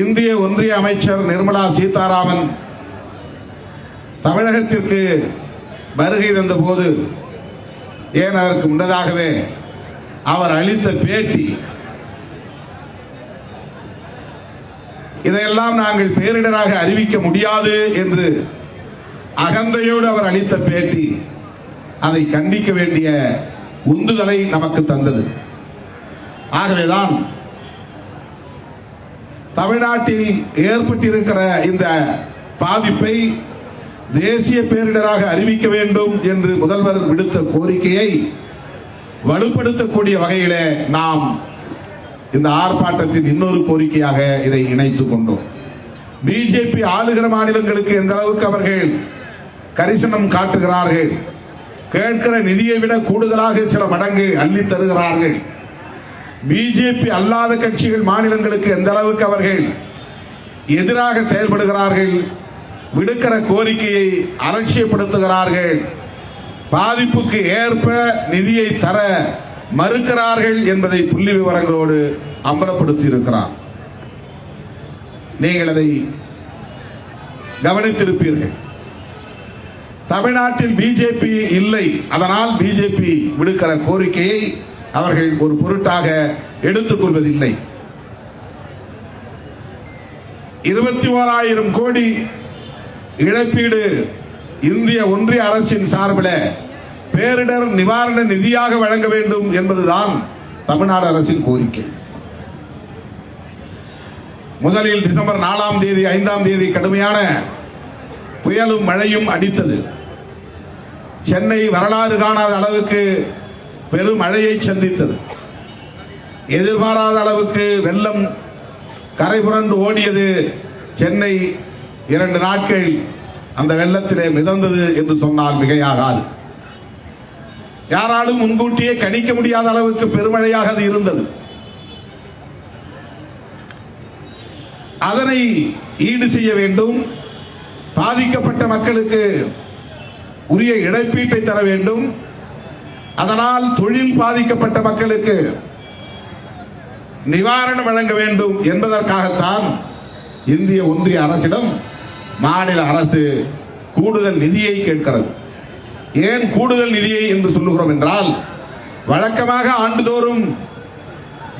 இந்திய ஒன்றிய அமைச்சர் நிர்மலா சீதாராமன் தமிழகத்திற்கு வருகை தந்தபோது ஏன் அதற்கு முன்னதாகவே அவர் அளித்த பேட்டி. இதையெல்லாம் நாங்கள் பேரிடராக அறிவிக்க முடியாது என்று அகந்தையோடு அவர் அளித்த பேட்டி அதை கண்டிக்க வேண்டிய உந்துதலை நமக்கு தந்தது. ஆகவேதான் தமிழ்நாட்டில் ஏற்பட்டிருக்கிற இந்த பாதிப்பை தேசிய பேரிடராக அறிவிக்க வேண்டும் என்று முதல்வர் விடுத்த கோரிக்கையை வலுப்படுத்தக்கூடிய வகையிலே நாம் இந்த ஆர்ப்பாட்டத்தின் இன்னொரு கோரிக்கையாக இதை இணைத்துக் கொண்டோம். பிஜேபி ஆளுகிற மாநிலங்களுக்கு எந்த அளவுக்கு அவர்கள் கரிசனம் காட்டுகிறார்கள் கேட்கிற நிதியை விட கூடுதலாக சில மடங்கு அள்ளி தருகிறார்கள் பிஜேபி அல்லாத கட்சிகள் மாநிலங்களுக்கு எந்த அளவுக்கு அவர்கள் எதிராக செயல்படுகிறார்கள் விடுக்கிற கோரிக்கையை அலட்சியப்படுத்துகிறார்கள் பாதிப்புக்கு ஏற்ப நிதியை தர மறுக்கிறார்கள் என்பதை புள்ளி விவரங்களோடு அம்பலப்படுத்தி இருக்கிறார் நீங்கள் அதை கவனித்திருப்பீர்கள். தமிழ்நாட்டில் பிஜேபி இல்லை அதனால் பிஜேபி விடுக்கிற கோரிக்கையை அவர்கள் ஒரு பொருட்டாக எடுத்துக்கொள்வதில்லை இருபத்தி ஓராயிரம் கோடி இழப்பீடு இந்திய ஒன்றிய அரசின் சார்பில் பேரிடர் நிவாரண நிதியாக வழங்க வேண்டும் என்பதுதான் தமிழ்நாடு அரசின் கோரிக்கை. முதலில் டிசம்பர் நாலாம் தேதி ஐந்தாம் தேதி கடுமையான புயலும் மழையும் அடித்தது. சென்னை வரலாறு காணாத அளவுக்கு பெரும் மழையை சந்தித்தது. எதிர்பாராத அளவுக்கு வெள்ளம் கரை புரண்டு ஓடியது சென்னை இரண்டு நாட்கள் அந்த வெள்ளத்திலே மிதந்தது என்று சொன்னால் மிகையாகாது. யாராலும் முன்கூட்டியே கணிக்க முடியாத அளவுக்கு பெருமழையாக அது இருந்தது. அதனை ஈடு செய்ய வேண்டும். பாதிக்கப்பட்ட மக்களுக்கு உரிய இழப்பீட்டை தர வேண்டும். அதனால் தொழில் பாதிக்கப்பட்ட மக்களுக்கு நிவாரணம் வழங்க வேண்டும் என்பதற்காகத்தான் இந்திய ஒன்றிய அரசிடம் மாநில அரசு கூடுதல் நிதியை கேட்கிறது. ஏன் கூடுதல் நிதியை என்று சொல்லுகிறோம் என்றால் வழக்கமாக ஆண்டுதோறும்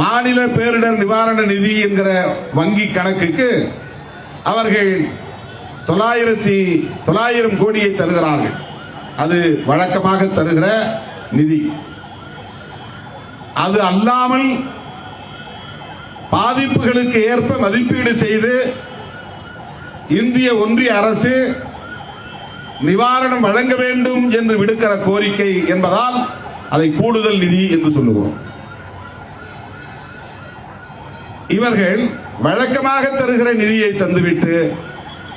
மாநில பேரிடர் நிவாரண நிதி என்கிற வங்கி கணக்குக்கு அவர்கள் தொள்ளாயிரத்தி தொள்ளாயிரம் கோடியை தருகிறார்கள். அது வழக்கமாக தருகிற நிதி. அது அல்லாமல் பாதிப்புகளுக்கு ஏற்ப மதிப்பீடு செய்து இந்திய ஒன்றிய அரசு நிவாரணம் வழங்க வேண்டும் என்று விடுக்கிற கோரிக்கை என்பதால் அதை கூடுதல் நிதி என்று சொல்லுகிறோம் இவர்கள் வழக்கமாக தருகிற நிதியை தந்துவிட்டு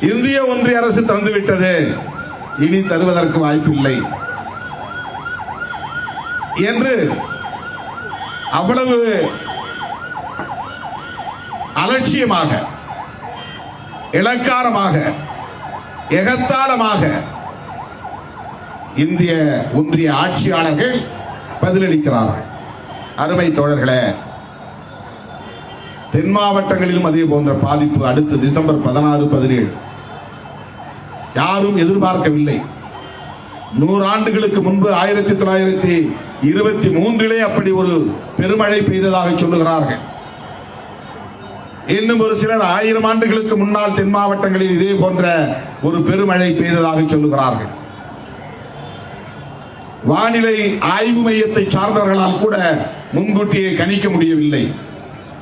இந்திய ஒன்றிய அரசு தந்துவிட்டது. இனி தருவதற்கு வாய்ப்பில்லை. என்று அவ்வளவு அலட்சியமாக இலக்காரமாக எகத்தாளமாக இந்திய ஒன்றிய ஆட்சியாளர்கள் பதிலளிக்கிறார்கள். அருமை தோழர்களே தென் மாவட்டங்களிலும் அதே போன்ற பாதிப்பு அடுத்து டிசம்பர் பதினாறு பதினேழு. யாரும் எதிர்பார்க்கவில்லை. நூறு ஆண்டுகளுக்கு முன்பு ஆயிரத்தி தொள்ளாயிரத்தி இருபத்தி மூன்றிலே அப்படி ஒரு பெருமழை பெய்ததாக சொல்லுகிறார்கள். இன்னும் ஒரு சிலர் ஆயிரம் ஆண்டுகளுக்கு முன்னால் தென் மாவட்டங்களில் இதே போன்ற ஒரு பெருமழை பெய்ததாக சொல்லுகிறார்கள். வானிலை ஆய்வு மையத்தை சார்ந்தவர்களால் கூட முன்கூட்டியே கணிக்க முடியவில்லை.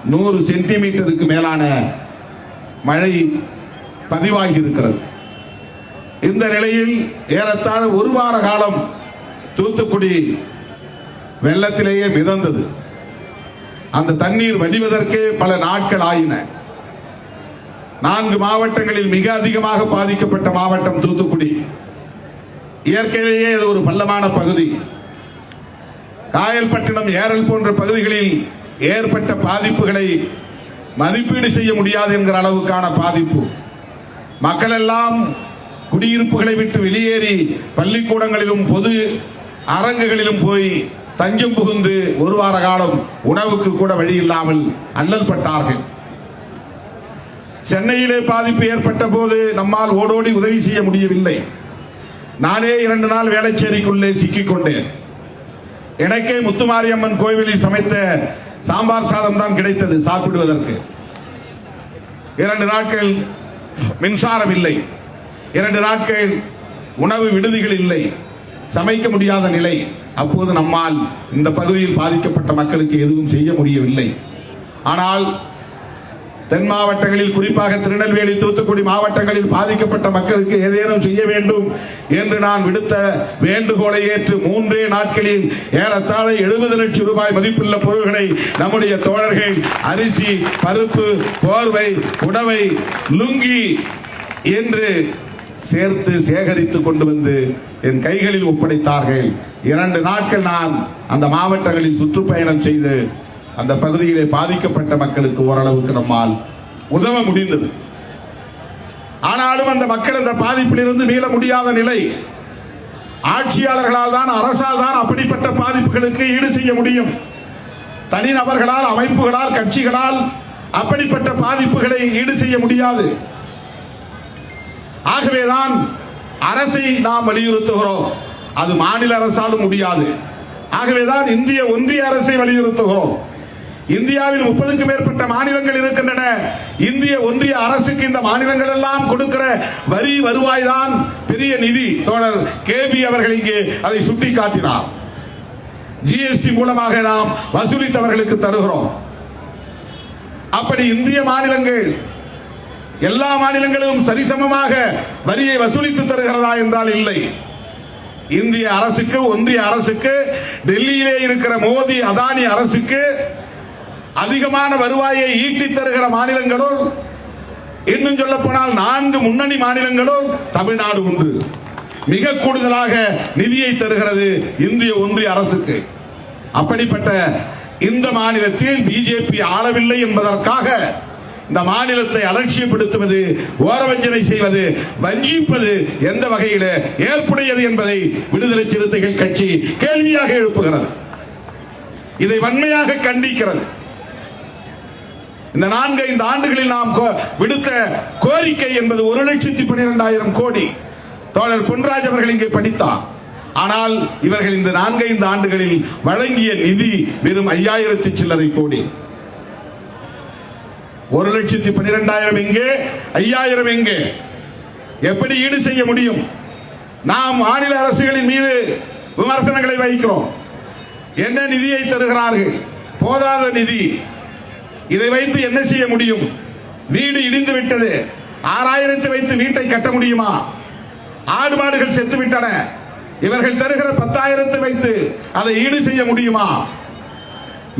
நூறு சென்டிமீட்டருக்கு மேலான மழை பதிவாகி இருக்கிறது. இந்த நிலையில் ஏறத்தாழ ஒரு வார காலம் தூத்துக்குடி வெள்ளத்திலேயே மிதந்தது. அந்த தண்ணீர் வடிவதற்கே பல நாட்கள் ஆயின. நான்கு மாவட்டங்களில் மிக அதிகமாக பாதிக்கப்பட்ட மாவட்டம் தூத்துக்குடி. இயற்கையிலேயே இது ஒரு பள்ளமான பகுதி. காயல்பட்டினம் ஏரல் போன்ற பகுதிகளில் ஏற்பட்ட பாதிப்புகளை மதிப்பீடு செய்ய முடியாது என்கிற அளவுக்கான பாதிப்பு. மக்கள் எல்லாம் குடியிருப்புகளை விட்டு வெளியேறி பள்ளிக்கூடங்களிலும் பொது அரங்குகளிலும் போய் தஞ்சம் புகுந்து ஒரு வார காலம் உணவுக்கு கூட வழி இல்லாமல் அல்லல் பட்டார்கள். சென்னையிலே பாதிப்பு ஏற்பட்ட போது நம்மால் ஓடோடி உதவி செய்ய முடியவில்லை. நானே இரண்டு நாள் வேளச்சேரிக்குள்ளே சிக்கிக் கொண்டேன். எனக்கே முத்துமாரியம்மன் கோவிலில் சமைத்த சாம்பார் சாதம் தான் கிடைத்தது சாப்பிடுவதற்கு. இரண்டு நாட்கள் மின்சாரம் இல்லை. இரண்டு நாட்கள் உணவு விடுதிகள் இல்லை. சமைக்க முடியாத நிலை. அப்போது நம்மால் இந்த பகுதியில் பாதிக்கப்பட்ட மக்களுக்கு எதுவும் செய்ய முடியவில்லை. ஆனால் தென் மாவட்டங்களில் குறிப்பாக திருநெல்வேலி தூத்துக்குடி மாவட்டங்களில் பாதிக்கப்பட்ட மக்களுக்கு ஏதேனும் செய்ய வேண்டும் என்று நான் விடுத்த வேண்டுகோளை ஏற்று மூன்றே நாட்களில் ஏறத்தாழ எழுபது லட்சம் ரூபாய் மதிப்புள்ள பொருள்களை நம்முடைய தோழர்கள் அரிசி பருப்பு போர்வை உணவை லுங்கி என்று சேர்த்து சேகரித்து கொண்டு வந்து என் கைகளில் ஒப்படைத்தார்கள். இரண்டு நாட்கள் நான் அந்த மாவட்டங்களில் சுற்றுப்பயணம் செய்து அந்த பகுதியிலே பாதிக்கப்பட்ட மக்களுக்கு ஓரளவுக்கு நம்மால் உதவ முடிந்தது. ஆனாலும் அந்த மக்கள் அந்த பாதிப்பிலிருந்து மீள முடியாத நிலை. ஆட்சியாளர்களால் தான் அரசால் தான் அப்படிப்பட்ட பாதிப்புகளுக்கு ஈடு செய்ய முடியும். தனிநபர்களால் அமைப்புகளால் கட்சிகளால் அப்படிப்பட்ட பாதிப்புகளை ஈடு செய்ய முடியாது. ஆகவேதான் அரசை நாம் வலியுறுத்துகிறோம். அது மாநில அரசாலும் முடியாது. ஆகவேதான் இந்திய ஒன்றிய அரசை வலியுறுத்துகிறோம். இந்தியாவில் முப்பதுக்கு மேற்பட்ட மாநிலங்கள் இருக்கின்றன. இந்திய ஒன்றிய அரசுக்கு இந்த மாநிலங்கள் எல்லாம் கொடுக்கிற வரி வருவாய் தான் பெரிய நிதி. தோழர் கேபி அவர்கள் இங்கே அதை சுட்டி காட்டினார் ஜிஎஸ்டி மூலமாக நாம் வசூலித்தவர்களுக்கு தருகிறோம். அப்படி இந்திய மாநிலங்கள் எல்லா மாநிலங்களும் சரிசமமாக வரியை வசூலித்து தருகிறதா என்றால் இல்லை. இந்திய அரசுக்கு ஒன்றிய அரசுக்கு டெல்லியிலே இருக்கிற மோடி அதானி அரசுக்கு அதிகமான வருவாயை ஈட்டி தருகிற மாநிலங்களும் இன்னும் சொல்ல போனால் நான்கு முன்னணி மாநிலங்களும் தமிழ்நாடு ஒன்று. மிக கூடுதலாக நிதியை தருகிறது இந்திய ஒன்றிய அரசுக்கு. அப்படிப்பட்ட இந்த மாநிலத்தில் பிஜேபி ஆளவில்லை என்பதற்காக இந்த மாநிலத்தை அலட்சியப்படுத்துவது ஓரவஞ்சனை செய்வது வஞ்சிப்பது எந்த வகையில் ஏற்புடையது என்பதை விடுதலை சிறுத்தைகள் கட்சி கேள்வியாக எழுப்புகிறது. இதை வன்மையாக கண்டிக்கிறது. இந்த நான்கு ஐந்து ஆண்டுகளில் நாம் கோ- விடுத்த கோரிக்கை என்பது ஒரு லட்சத்தி பன்னிரெண்டாயிரம் கோடி. தோழர் பொன்ராஜ் அவர்கள் இங்கே படித்தார். ஆனால் இவர்கள் இந்த நான்கைந்து ஆண்டுகளில் வழங்கிய நிதி வெறும் ஐயாயிரத்தி சில்லறை கோடி. ஒரு லட்சத்தி பன்னிரெண்டாயிரம் எங்கே ஐயாயிரம் எங்கே எப்படி ஈடு செய்ய முடியும்? நாம் மாநில அரசுகளின் மீது விமர்சனங்களை வைக்கிறோம். என்ன நிதியை தருகிறார்கள்? போதாத நிதி. இதை வைத்து என்ன செய்ய முடியும்? வீடு இடிந்து விட்டது. ஆறாயிரத்தை வைத்து வீட்டை கட்ட முடியுமா? ஆடு மாடுகள் செத்து விட்டன இவர்கள் தருகிற பத்தாயிரத்தை வைத்து அதை ஈடு செய்ய முடியுமா?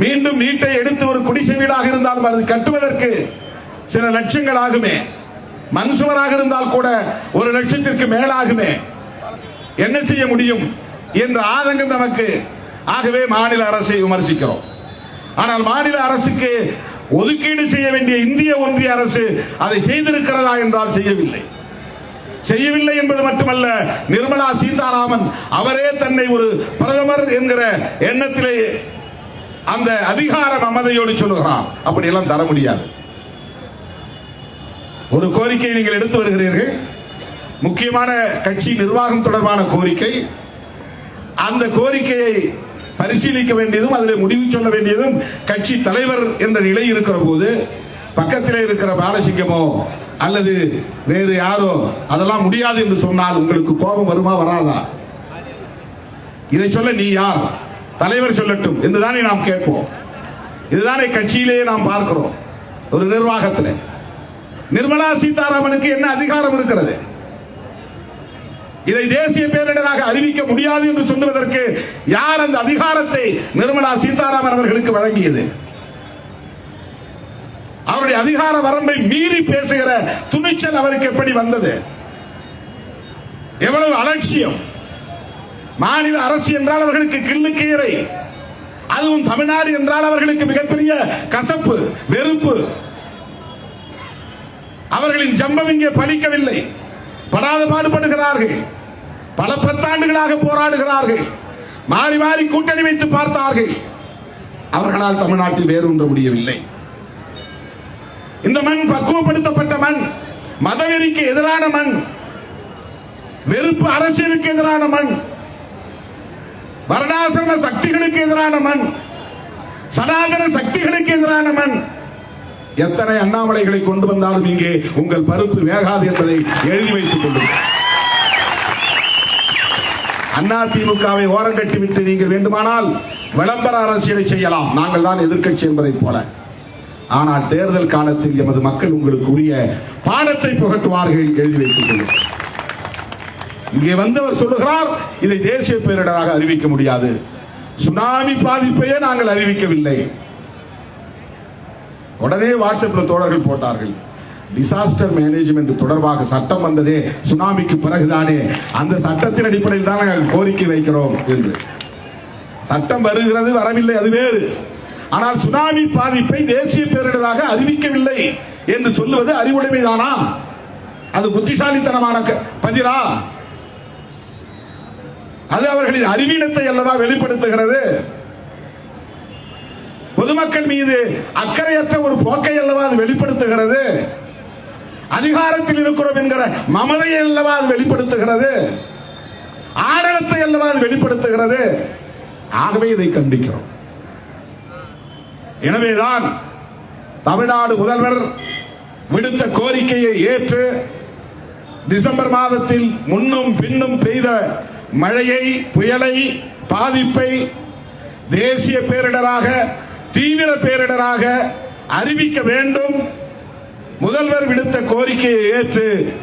மீண்டும் நீட்டை எடுத்து ஒரு குடிசை வீடாக இருந்தாலும் அது கட்டுவதற்கு சில லட்சங்கள் ஆகுமே மன்சுவராக இருந்தால் கூட ஒரு லட்சத்திற்கு மேலாகுமே. என்ன செய்ய முடியும் என்ற ஆதங்கம் நமக்கு ஆகவே மாநில அரசை விமர்சிக்கிறோம். ஆனால் மாநில அரசுக்கு ஒதுக்கீடு செய்ய வேண்டிய இந்திய ஒன்றிய அரசு அதை செய்திருக்கிறதா என்றால் செய்யவில்லை. செய்யவில்லை என்பது மட்டுமல்ல நிர்மலா சீதாராமன் அவரே தன்னை ஒரு பிரதமர் என்கிற எண்ணத்திலே அந்த அதிகார மமதையோடு சொல்லுகிறான். அப்படி எல்லாம் தர முடியாது. ஒரு கோரிக்கை நீங்கள் எடுத்து வருகிறீர்கள். முக்கியமான கட்சி நிர்வாகம் தொடர்பான கோரிக்கை. அந்த கோரிக்கையை பரிசீலிக்க வேண்டியதும் அதில் முடிவு சொல்ல வேண்டியதும் கட்சி தலைவர் என்ற நிலை இருக்கிற போது பக்கத்தில் இருக்கிற பாலசிங்கமோ அல்லது வேறு யாரோ அதெல்லாம் முடியாது என்று சொன்னால் உங்களுக்கு கோபம் வருமா வராதா? இதை சொல்ல நீ யார்? தலைவர் சொல்லட்டும் என்றுதானே நாம் கேட்போம். இதுதானே கட்சியிலேயே நாம் பார்க்கிறோம் ஒரு நிர்வாகத்தில். நிர்மலா சீதாராமனுக்கு என்ன அதிகாரம் இருக்கிறது? இதை தேசிய பேரிடராக அறிவிக்க முடியாது என்று சொல்லுவதற்கு யார் அந்த அதிகாரத்தை நிர்மலா சீதாராமன் அவர்களுக்கு வழங்கியது? அவருடைய அதிகார வரம்பை மீறி பேசுகிற துணிச்சல் அவருக்கு எப்படி வந்தது? எவ்வளவு அலட்சியம். மாநில அரசு என்றால் அவர்களுக்கு கிள்ளு கீரை. அதுவும் தமிழ்நாடு என்றால் அவர்களுக்கு மிகப்பெரிய கசப்பு வெறுப்பு. அவர்களின் ஜம்பம் இங்கே பலிக்கவில்லை படாத பாடுபடுகிறார்கள். பல பத்தாண்டுகளாக போராடுகிறார்கள். மாறி மாறி கூட்டணி வைத்து பார்த்தார்கள். அவர்களால் தமிழ்நாட்டில் வேரூன்ற முடியவில்லை. இந்த மண் பக்குவப்படுத்தப்பட்ட மண் மதவெறிக்கு எதிரான மண் வெறுப்பு அரசியலுக்கு எதிரான மண் வர்ணாசிரம சக்திகளுக்கு எதிரான மண். சனாதன சக்திகளுக்கு எதிரான மண். எத்தனை அண்ணாமலைகளை கொண்டு வந்தாலும் இங்கே உங்கள் பருப்பு வேகாது என்பதை எழுதி வைத்துக் கொள்ளுங்கள். அண்ணா திமுகவை ஓரங்கட்டி விட்டு நீங்கள் வேண்டுமானால் விளம்பர அரசியலை செய்யலாம். நாங்கள் தான் எதிர்க்கட்சி என்பதைப் போல. ஆனால் தேர்தல் காலத்தில் எமது மக்கள் உங்களுக்கு உரிய பாடத்தை புகட்டுவார்கள் எழுதி வைத்துக் கொள்ளுங்கள். இங்கே வந்தவர் சொல்லுகிறார் இதை தேசிய பேரிடராக அறிவிக்க முடியாது. சுனாமி பாதிப்பையே நாங்கள் அறிவிக்கவில்லை. உடனே வாட்ஸ்அப்ல தோழர்கள் போட்டார்கள். டிசாஸ்டர் மேனேஜ்மெண்ட் தொடர்பாக சட்டம் வந்ததே சுனாமிக்கு பிறகுதானே. அந்த சட்டத்தின் அடிப்படையில் தான் நாங்கள் கோரிக்கை வைக்கிறோம் என்று. சட்டம் வருகிறது வரவில்லை அது வேறு. ஆனால் சுனாமி பாதிப்பை தேசிய பேரிடராக அறிவிக்கவில்லை என்று சொல்லுவது அறிவுடைமைதானா? அது புத்திசாலித்தனமான க- பதிலா? அது அவர்களின் அறிவீனத்தை அல்லவா வெளிப்படுத்துகிறது? பொதுமக்கள் மீது அக்கறையற்ற ஒரு போக்கை அல்லவா அது வெளிப்படுத்துகிறது? அதிகாரத்தில் இருக்கிறோம் என்கிற மமதையை அல்லவா அது வெளிப்படுத்துகிறது? ஆணவத்தை அல்லவா அது வெளிப்படுத்துகிறது? ஆகவே இதை கண்டிக்கிறோம். எனவேதான் தமிழ்நாடு முதல்வர் விடுத்த கோரிக்கையை ஏற்று டிசம்பர் மாதத்தில் முன்னும் பின்னும் பெய்த மழையை புயலை பாதிப்பை தேசிய பேரிடராக தீவிர பேரிடராக அறிவிக்க வேண்டும். முதல்வர் விடுத்த கோரிக்கையை ஏற்று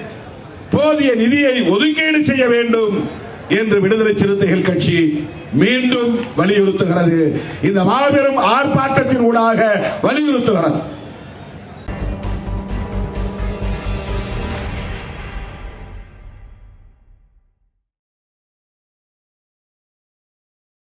போதிய நிதியை ஒதுக்கீடு செய்ய வேண்டும் என்று விடுதலை சிறுத்தைகள் கட்சி மீண்டும் வலியுறுத்துகிறது. இந்த மாபெரும் ஆர்ப்பாட்டத்தின் ஊடாக வலியுறுத்துகிறது.